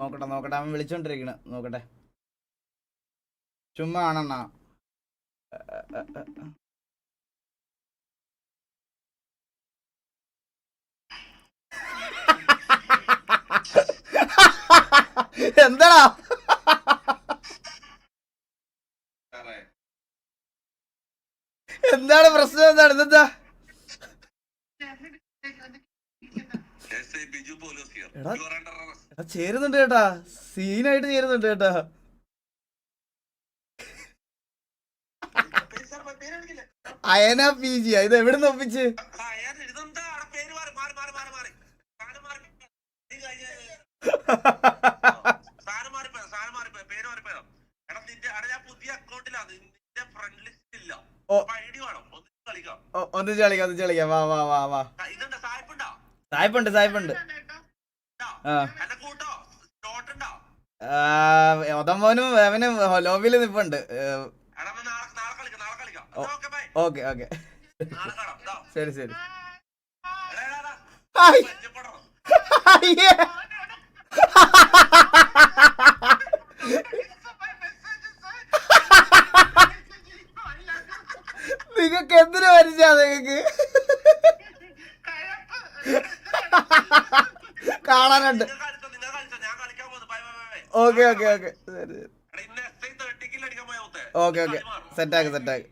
നോക്കട്ടെ നോക്കട്ടെ അവൻ വിളിച്ചോണ്ടിരിക്കണ്. നോക്കട്ടെ. ചുമ്മാ ആണണ്ണ. എന്താടാ? എന്താണ് പ്രശ്നം? എന്താണ്? ഇതെന്താ? എടാ. ചേരുന്നുണ്ട് കേട്ടാ. സീനായിട്ട് ചേരുന്നുണ്ട് കേട്ടാ. അയന പി ജി ഇത് എവിടെ നിന്ന് ഒപ്പിച്ച് ഒന്നിച്ച് കളിക്കാം ഒന്നിച്ച് ഒന്ന് കളിക്കാം. വാ വാ വാ വാ. സായിപ്പുണ്ടോ സായിപ്പുണ്ട്? ആ. ഉണ്ടോ ലോബിയിൽ നിപ്പുണ്ട്. Okay bye. ഓക്കെ. ശരി ശരി. നിങ്ങക്ക് എന്തിനു പരിചയ നിങ്ങക്ക്? കാണാനുണ്ട്. Okay okay okay okay okay സെറ്റാക്ക് സെറ്റാക്ക്